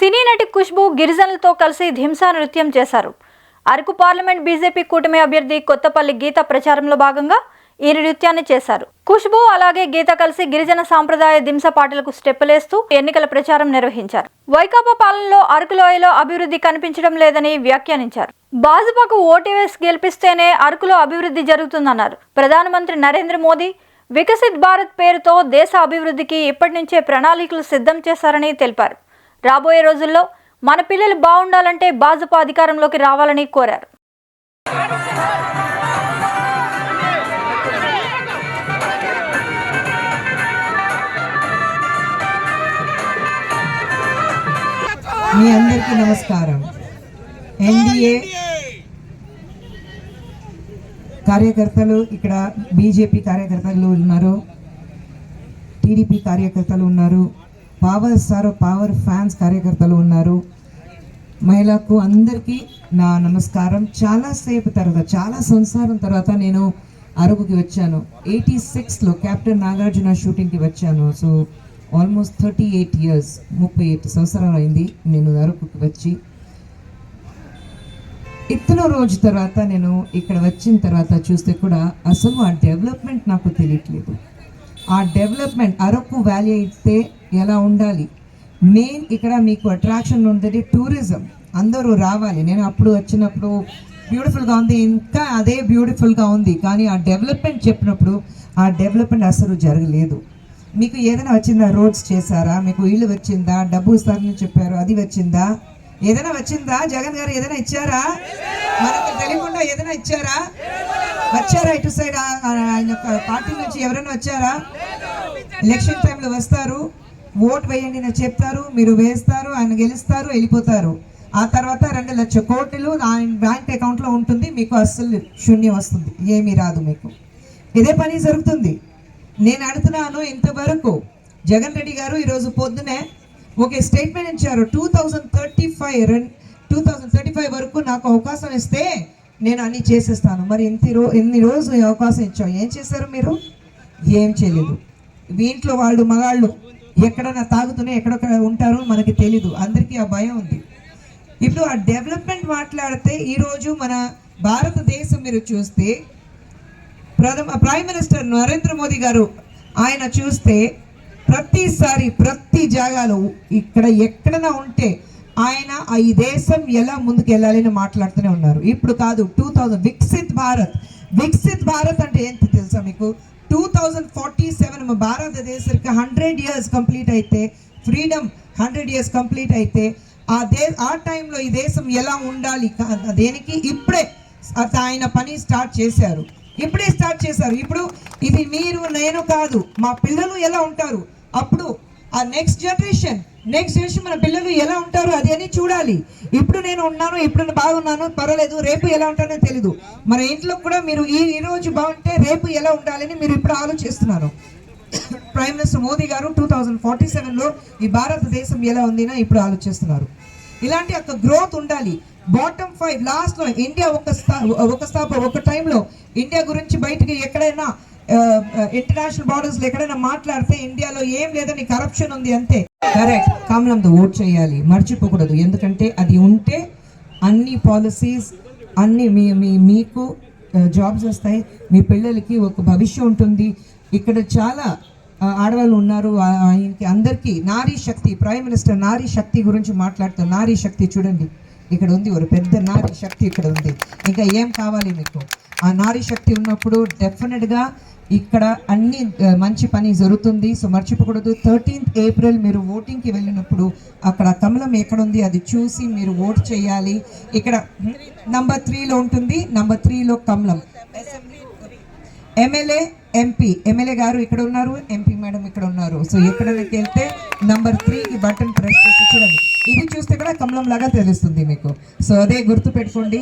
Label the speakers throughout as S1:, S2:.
S1: సినీ నటి ఖుష్బు గిరిజనులతో కలిసి ధింసా నృత్యం చేశారు. అరకు పార్లమెంట్ బీజేపీ కూటమి అభ్యర్థి కొత్తపల్లి గీత ప్రచారంలో భాగంగా ఈ నృత్యాన్ని చేశారు. ఖుష్బు అలాగే గీత కలిసి గిరిజన సాంప్రదాయ దింస పాటలకు స్టెప్పులేస్తూ ఎన్నికల ప్రచారం నిర్వహించారు. వైకాపా పాలనలో అరకు లోయలో అభివృద్ధి కనిపించడం లేదని వ్యాఖ్యానించారు. భాజపాకు ఓటు వేసి గెలిపిస్తేనే అరకులో అభివృద్ధి జరుగుతుందన్నారు. ప్రధానమంత్రి నరేంద్ర మోదీ వికసిత్ భారత్ పేరుతో దేశ అభివృద్ధికి ఇప్పటి నుంచే ప్రణాళికలు సిద్ధం చేశారని తెలిపారు. రాబోయే రోజుల్లో మన పిల్లలు బాగుండాలంటే భాజపా అధికారంలోకి రావాలని కోరారు.
S2: మీ అందరికీ నమస్కారం. ఎన్డీఏ కార్యకర్తలు ఇక్కడ బీజేపీ కార్యకర్తలు ఉన్నారు టీడీపీ కార్యకర్తలు ఉన్నారు. పవర్ స్టార్ పవర్ ఫ్యాన్స్ కార్యకర్తలు ఉన్నారు. మహిళకు అందరికీ నా నమస్కారం. చాలాసేపు తర్వాత చాలా సంసారం తర్వాత నేను అరకుకి వచ్చాను. ఎయిటీ సిక్స్లో కెప్టెన్ నాగార్జున షూటింగ్కి వచ్చాను. So almost thirty eight years ముప్పై ఎయిట్ సంవత్సరాలు అయింది నేను అరకుకి వచ్చి. ఇతను రోజు తర్వాత నేను ఇక్కడ వచ్చిన తర్వాత చూస్తే కూడా అసలు ఆ డెవలప్మెంట్ నాకు తెలియట్లేదు. ఆ డెవలప్మెంట్ అరకు వ్యాలీ అయితే ఎలా ఉండాలి? మెయిన్ ఇక్కడ మీకు అట్రాక్షన్ ఉండేది టూరిజం అందరూ రావాలి. నేను అప్పుడు వచ్చినప్పుడు బ్యూటిఫుల్గా ఉంది ఇంకా అదే బ్యూటిఫుల్గా ఉంది. కానీ ఆ డెవలప్మెంట్ చెప్పినప్పుడు ఆ డెవలప్మెంట్ అసలు జరగలేదు. మీకు ఏదైనా వచ్చిందా? రోడ్స్ చేశారా? మీకు ఇల్లు వచ్చిందా? డబ్బు ఇస్తారని చెప్పారు అది వచ్చిందా? ఏదైనా వచ్చిందా? జగన్ గారు ఏదైనా ఇచ్చారా? మనకు తెలియకుండా ఏదైనా ఇచ్చారా? వచ్చారా ఇటు సైడ్ ఆయన యొక్క పార్టీ నుంచి ఎవరైనా వచ్చారా? ఎలక్షన్ టైంలో వస్తారు. ఓట్ వేయండి అని చెప్తారు మీరు వేస్తారు ఆయన గెలుస్తారు వెళ్ళిపోతారు. ఆ తర్వాత రెండు లక్ష కోట్లు ఆయన బ్యాంక్ అకౌంట్లో ఉంటుంది మీకు అస్సలు శూన్యం వస్తుంది ఏమీ రాదు మీకు. ఇదే పని జరుగుతుంది. నేను అడుగుతున్నాను ఇంతవరకు జగన్ రెడ్డి గారు ఈరోజు పొద్దునే ఒక స్టేట్మెంట్ ఇచ్చారు two thousand thirty five two thousand thirty five వరకు నాకు అవకాశం ఇస్తే నేను అన్ని చేసేస్తాను. మరి ఎన్ని రో ఎన్ని రోజులు అవకాశం ఇచ్చావు? ఏం చేశారు మీరు? ఏం చేయలేదు. వీంట్లో వాళ్ళు మగాళ్ళు ఎక్కడైనా తాగుతూనే ఎక్కడొక్కడ ఉంటారో మనకి తెలీదు. అందరికీ ఆ భయం ఉంది. ఇప్పుడు ఆ డెవలప్మెంట్ మాట్లాడితే ఈరోజు మన భారతదేశం మీరు చూస్తే ప్రథమ ప్రైమ్ మినిస్టర్ నరేంద్ర మోదీ గారు ఆయన చూస్తే ప్రతిసారి ప్రతి జాగాలో ఇక్కడ ఎక్కడైనా ఉంటే ఆయన ఈ దేశం ఎలా ముందుకు వెళ్ళాలని మాట్లాడుతూనే ఉన్నారు. ఇప్పుడు కాదు టూ థౌజండ్ వికసిత్ భారత్. వికసిత్ భారత్ అంటే ఏంటి తెలుసా మీకు? టూ థౌజండ్ ఫార్టీ సెవెన్ భారతదేశానికి హండ్రెడ్ ఇయర్స్ కంప్లీట్ అయితే ఫ్రీడమ్ హండ్రెడ్ ఇయర్స్ కంప్లీట్ అయితే ఆ దే ఆ టైంలో ఈ దేశం ఎలా ఉండాలి దేనికి? ఇప్పుడే ఆయన పని స్టార్ట్ చేశారు. ఇప్పుడే స్టార్ట్ చేశారు. ఇప్పుడు ఇది మీరు నేను కాదు మా పిల్లలు ఎలా ఉంటారు? అప్పుడు ఆ నెక్స్ట్ జనరేషన్ నెక్స్ట్ విషయం మన పిల్లలు ఎలా ఉంటారు అది అని చూడాలి. ఇప్పుడు నేను ఉన్నాను ఇప్పుడు బాగున్నాను పర్వాలేదు రేపు ఎలా ఉంటానో తెలీదు. మన ఇంట్లో కూడా మీరు ఈ ఈరోజు బాగుంటే రేపు ఎలా ఉండాలని మీరు ఇప్పుడు ఆలోచిస్తున్నారు. ప్రైమ్ మినిస్టర్ మోదీ గారు టూ థౌజండ్ ఫార్టీ సెవెన్లో ఈ భారతదేశం ఎలా ఉందినా ఇప్పుడు ఆలోచిస్తున్నారు. ఇలాంటి ఒక గ్రోత్ ఉండాలి. బాటమ్ ఫైవ్ లాస్ట్లో ఇండియా ఒక స్థా- ఒక స్థాప ఒక టైంలో ఇండియా గురించి బయటికి ఎక్కడైనా ఇంటర్నేషనల్ బార్డర్స్లో ఎక్కడైనా మాట్లాడితే ఇండియాలో ఏం లేదని కరప్షన్ ఉంది అంతే. కరెక్ట్. కమలంతో ఓట్ చేయాలి మర్చిపోకూడదు. ఎందుకంటే అది ఉంటే అన్ని పాలసీస్ అన్ని మీ మీ మీకు జాబ్స్ వస్తాయి. మీ పిల్లలకి ఒక భవిష్యం ఉంటుంది. ఇక్కడ చాలా ఆడవాళ్ళు ఉన్నారు. ఆయనకి అందరికీ నారీ శక్తి ప్రైమ్ మినిస్టర్ నారీ శక్తి గురించి మాట్లాడుతూ నారీ శక్తి చూడండి. ఇక్కడ ఉంది ఒక పెద్ద నారీ శక్తి ఇక్కడ ఉంది. ఇంకా ఏం కావాలి మీకు? ఆ నారీ శక్తి ఉన్నప్పుడు డెఫినెట్గా ఇక్కడ అన్ని మంచి పని జరుగుతుంది. సో మర్చిపోకూడదు. థర్టీన్త్ ఏప్రిల్ మీరు ఓటింగ్కి వెళ్ళినప్పుడు అక్కడ కమలం ఎక్కడ ఉంది అది చూసి మీరు ఓట్ చేయాలి. ఇక్కడ నంబర్ త్రీలో ఉంటుంది. నంబర్ త్రీలో కమలం. ఎమ్మెల్యే ఎంపీ ఎమ్మెల్యే గారు ఇక్కడ ఉన్నారు. ఎంపీ మేడం ఇక్కడ ఉన్నారు. సో ఎక్కడైనా వెళ్తే నంబర్ త్రీ బటన్ ప్రెస్ చేసి చూడండి. ఇది చూస్తే కూడా కమలం లాగా తెలుస్తుంది మీకు. సో అదే గుర్తు పెట్టుకోండి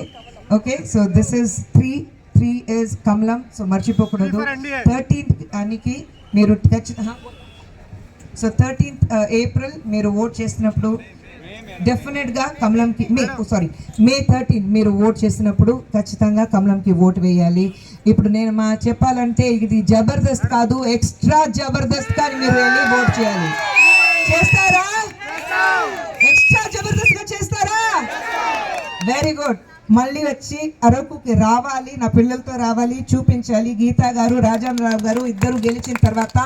S2: okay so this is three three is కమలం సో మర్చిపోకూడదు. థర్టీన్త్ అనికి మీరు ఖచ్చితంగా సో థర్టీన్త్ ఏప్రిల్ మీరు ఓట్ చేసినప్పుడు డెఫినెట్గా కమలంకి మే సారీ మే థర్టీన్ మీరు ఓట్ చేసినప్పుడు ఖచ్చితంగా కమలంకి ఓటు వేయాలి. ఇప్పుడు నేను మా చెప్పాలంటే ఇది జబర్దస్త్ కాదు ఎక్స్ట్రా జబర్దస్త్ కానీ మీరు వెళ్ళి ఓట్ చేయాలి. చేస్తారా? ఎక్స్ట్రా జబర్దస్త్గా చేస్తారా వెరీ గుడ్ మళ్ళీ వచ్చి అరకుకి రావాలి నా పిల్లలతో రావాలి చూపించాలి. గీతా గారు రాజారావు గారు ఇద్దరు గెలిచిన తర్వాత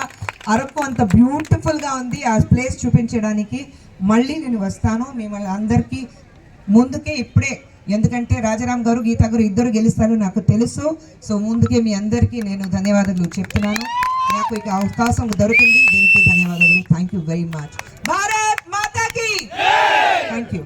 S2: అరకు అంత బ్యూటిఫుల్గా ఉంది ఆ ప్లేస్ చూపించడానికి. మళ్ళీ నేను వస్తాను. మిమ్మల్ని అందరికీ ముందుకే ఇప్పుడే ఎందుకంటే రాజారాం గారు గీతా గారు ఇద్దరు గెలుస్తారు నాకు తెలుసు. సో ముందుకే మీ అందరికీ నేను ధన్యవాదాలు చెప్తున్నాను. నాకు ఇక అవకాశం దొరికింది. దీనికి ధన్యవాదాలు thank you very much Bharat మాతాకి! Thank you